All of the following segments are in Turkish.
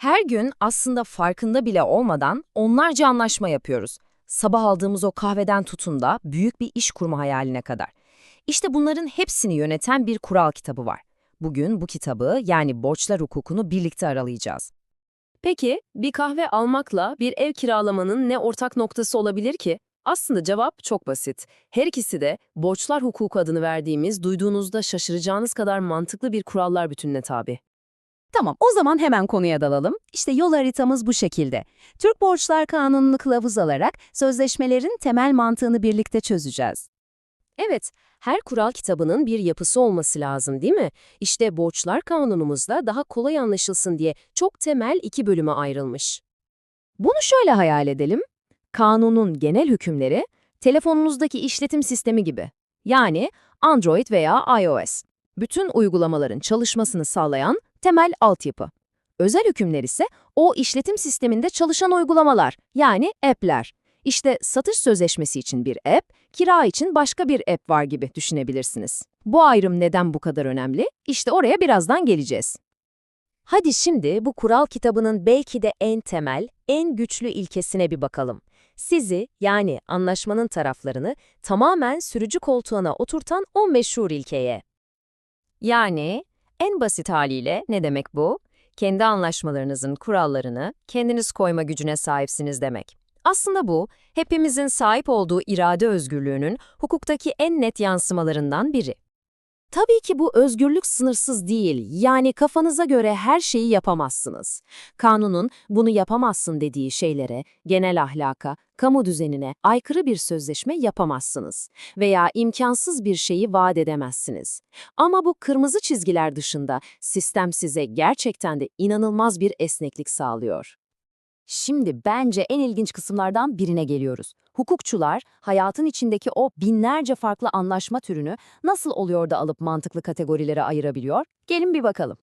Her gün aslında farkında bile olmadan onlarca anlaşma yapıyoruz. Sabah aldığımız o kahveden tutun da büyük bir iş kurma hayaline kadar. İşte bunların hepsini yöneten bir kural kitabı var. Bugün bu kitabı yani borçlar hukukunu birlikte aralayacağız. Peki, bir kahve almakla bir ev kiralamanın ne ortak noktası olabilir ki? Aslında cevap çok basit. Her ikisi de borçlar hukuku adını verdiğimiz, duyduğunuzda şaşıracağınız kadar mantıklı bir kurallar bütününe tabi. Tamam, o zaman hemen konuya dalalım. İşte yol haritamız bu şekilde. Türk Borçlar Kanunu'nu kılavuz alarak sözleşmelerin temel mantığını birlikte çözeceğiz. Evet, her kural kitabının bir yapısı olması lazım değil mi? İşte borçlar kanunumuzda daha kolay anlaşılsın diye çok temel iki bölüme ayrılmış. Bunu şöyle hayal edelim. Kanunun genel hükümleri, telefonunuzdaki işletim sistemi gibi. Yani Android veya iOS. Bütün uygulamaların çalışmasını sağlayan temel altyapı. Özel hükümler ise o işletim sisteminde çalışan uygulamalar, yani app'ler. İşte satış sözleşmesi için bir app, kira için başka bir app var gibi düşünebilirsiniz. Bu ayrım neden bu kadar önemli? İşte oraya birazdan geleceğiz. Hadi şimdi bu kural kitabının belki de en temel, en güçlü ilkesine bir bakalım. Sizi, yani anlaşmanın taraflarını tamamen sürücü koltuğuna oturtan o meşhur ilkeye. Yani en basit haliyle ne demek bu? Kendi anlaşmalarınızın kurallarını kendiniz koyma gücüne sahipsiniz demek. Aslında bu, hepimizin sahip olduğu irade özgürlüğünün hukuktaki en net yansımalarından biri. Tabii ki bu özgürlük sınırsız değil, yani kafanıza göre her şeyi yapamazsınız. Kanunun bunu yapamazsın dediği şeylere, genel ahlaka, kamu düzenine aykırı bir sözleşme yapamazsınız veya imkansız bir şeyi vaat edemezsiniz. Ama bu kırmızı çizgiler dışında sistem size gerçekten de inanılmaz bir esneklik sağlıyor. Şimdi bence en ilginç kısımlardan birine geliyoruz. Hukukçular hayatın içindeki o binlerce farklı anlaşma türünü nasıl oluyor da alıp mantıklı kategorilere ayırabiliyor? Gelin bir bakalım.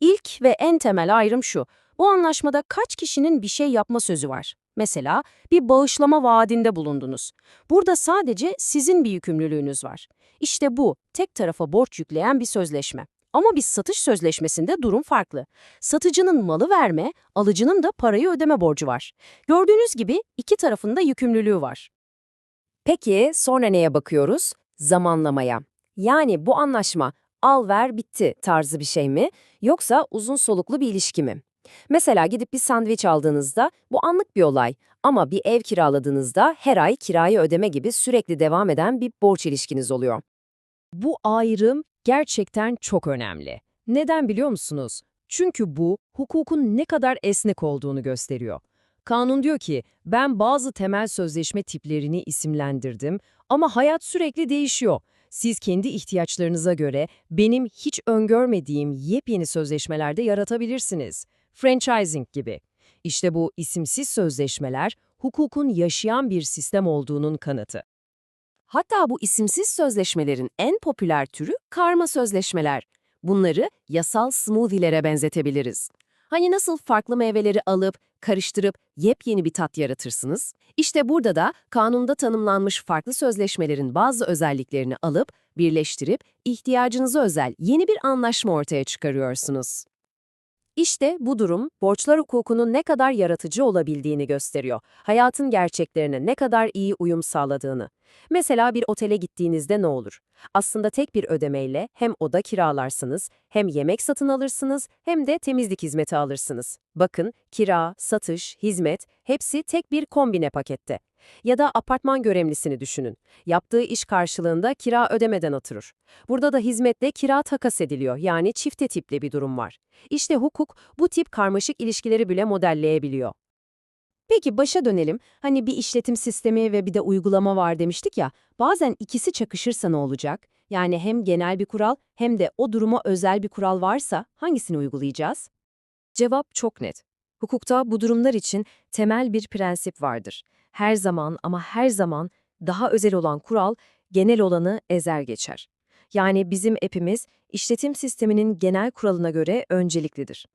İlk ve en temel ayrım şu. Bu anlaşmada kaç kişinin bir şey yapma sözü var? Mesela bir bağışlama vaadinde bulundunuz. Burada sadece sizin bir yükümlülüğünüz var. İşte bu tek tarafa borç yükleyen bir sözleşme. Ama bir satış sözleşmesinde durum farklı. Satıcının malı verme, alıcının da parayı ödeme borcu var. Gördüğünüz gibi iki tarafında yükümlülüğü var. Peki sonra neye bakıyoruz? Zamanlamaya. Yani bu anlaşma al ver bitti tarzı bir şey mi yoksa uzun soluklu bir ilişki mi? Mesela gidip bir sandviç aldığınızda bu anlık bir olay ama bir ev kiraladığınızda her ay kirayı ödeme gibi sürekli devam eden bir borç ilişkiniz oluyor. Bu ayrım gerçekten çok önemli. Neden biliyor musunuz? Çünkü bu hukukun ne kadar esnek olduğunu gösteriyor. Kanun diyor ki, ben bazı temel sözleşme tiplerini isimlendirdim ama hayat sürekli değişiyor. Siz kendi ihtiyaçlarınıza göre benim hiç öngörmediğim yepyeni sözleşmelerde yaratabilirsiniz. Franchising gibi. İşte bu isimsiz sözleşmeler hukukun yaşayan bir sistem olduğunun kanıtı. Hatta bu isimsiz sözleşmelerin en popüler türü karma sözleşmeler. Bunları yasal smoothie'lere benzetebiliriz. Hani nasıl farklı meyveleri alıp, karıştırıp yepyeni bir tat yaratırsınız? İşte burada da kanunda tanımlanmış farklı sözleşmelerin bazı özelliklerini alıp, birleştirip ihtiyacınıza özel yeni bir anlaşma ortaya çıkarıyorsunuz. İşte bu durum, borçlar hukukunun ne kadar yaratıcı olabildiğini gösteriyor. Hayatın gerçeklerine ne kadar iyi uyum sağladığını. Mesela bir otele gittiğinizde ne olur? Aslında tek bir ödemeyle hem oda kiralarsınız, hem yemek satın alırsınız, hem de temizlik hizmeti alırsınız. Bakın, kira, satış, hizmet hepsi tek bir kombine pakette. Ya da apartman görevlisini düşünün. Yaptığı iş karşılığında kira ödemeden oturur. Burada da hizmetle kira takas ediliyor yani çifte tipli bir durum var. İşte hukuk bu tip karmaşık ilişkileri bile modelleyebiliyor. Peki başa dönelim. Hani bir işletim sistemi ve bir de uygulama var demiştik ya. Bazen ikisi çakışırsa ne olacak? Yani hem genel bir kural hem de o duruma özel bir kural varsa hangisini uygulayacağız? Cevap çok net. Hukukta bu durumlar için temel bir prensip vardır. Her zaman ama her zaman daha özel olan kural genel olanı ezer geçer. Yani bizim app'imiz işletim sisteminin genel kuralına göre önceliklidir.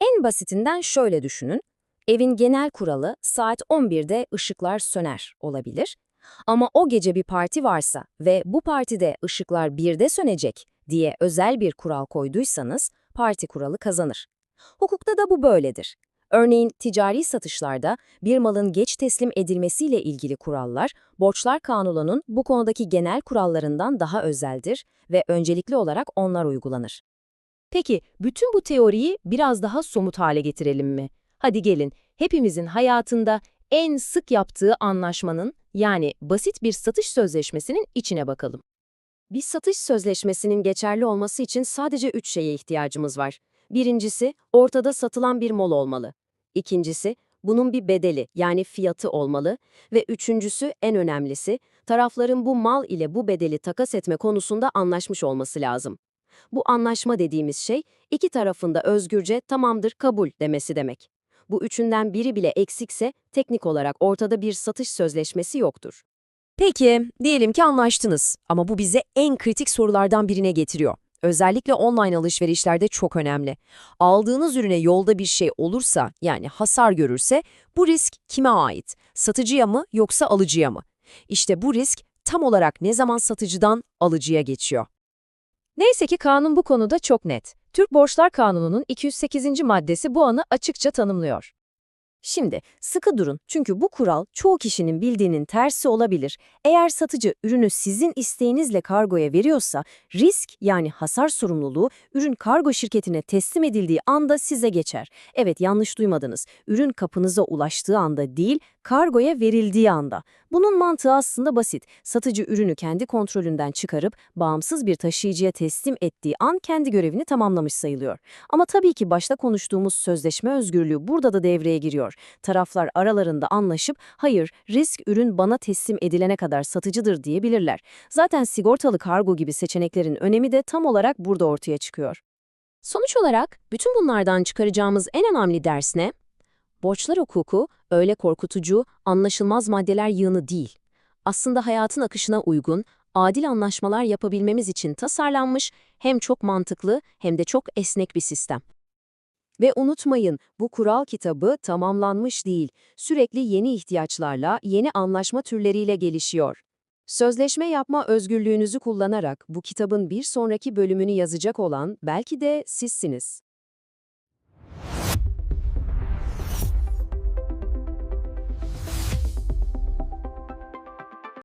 En basitinden şöyle düşünün. Evin genel kuralı saat 11'de ışıklar söner olabilir. Ama o gece bir parti varsa ve bu partide ışıklar 1'de sönecek diye özel bir kural koyduysanız parti kuralı kazanır. Hukukta da bu böyledir. Örneğin ticari satışlarda bir malın geç teslim edilmesiyle ilgili kurallar, Borçlar Kanunu'nun bu konudaki genel kurallarından daha özeldir ve öncelikli olarak onlar uygulanır. Peki, bütün bu teoriyi biraz daha somut hale getirelim mi? Hadi gelin, hepimizin hayatında en sık yaptığı anlaşmanın, yani basit bir satış sözleşmesinin içine bakalım. Bir satış sözleşmesinin geçerli olması için sadece üç şeye ihtiyacımız var. Birincisi, ortada satılan bir mal olmalı. İkincisi, bunun bir bedeli yani fiyatı olmalı. Ve üçüncüsü, en önemlisi, tarafların bu mal ile bu bedeli takas etme konusunda anlaşmış olması lazım. Bu anlaşma dediğimiz şey, iki tarafında özgürce tamamdır kabul demesi demek. Bu üçünden biri bile eksikse, teknik olarak ortada bir satış sözleşmesi yoktur. Peki, diyelim ki anlaştınız ama bu bize en kritik sorulardan birine getiriyor. Özellikle online alışverişlerde çok önemli. Aldığınız ürüne yolda bir şey olursa, yani hasar görürse, bu risk kime ait? Satıcıya mı yoksa alıcıya mı? İşte bu risk tam olarak ne zaman satıcıdan alıcıya geçiyor. Neyse ki kanun bu konuda çok net. Türk Borçlar Kanunu'nun 208. maddesi bu anı açıkça tanımlıyor. Şimdi sıkı durun çünkü bu kural çoğu kişinin bildiğinin tersi olabilir. Eğer satıcı ürünü sizin isteğinizle kargoya veriyorsa risk yani hasar sorumluluğu ürün kargo şirketine teslim edildiği anda size geçer. Evet yanlış duymadınız. Ürün kapınıza ulaştığı anda değil, kargoya verildiği anda. Bunun mantığı aslında basit. Satıcı ürünü kendi kontrolünden çıkarıp bağımsız bir taşıyıcıya teslim ettiği an kendi görevini tamamlamış sayılıyor. Ama tabii ki başta konuştuğumuz sözleşme özgürlüğü burada da devreye giriyor. Taraflar aralarında anlaşıp hayır risk ürün bana teslim edilene kadar satıcıdır diyebilirler. Zaten sigortalı kargo gibi seçeneklerin önemi de tam olarak burada ortaya çıkıyor. Sonuç olarak bütün bunlardan çıkaracağımız en önemli ders ne? Borçlar hukuku öyle korkutucu, anlaşılmaz maddeler yığını değil. Aslında hayatın akışına uygun, adil anlaşmalar yapabilmemiz için tasarlanmış hem çok mantıklı hem de çok esnek bir sistem. Ve unutmayın, bu kural kitabı tamamlanmış değil. Sürekli yeni ihtiyaçlarla, yeni anlaşma türleriyle gelişiyor. Sözleşme yapma özgürlüğünüzü kullanarak bu kitabın bir sonraki bölümünü yazacak olan belki de sizsiniz.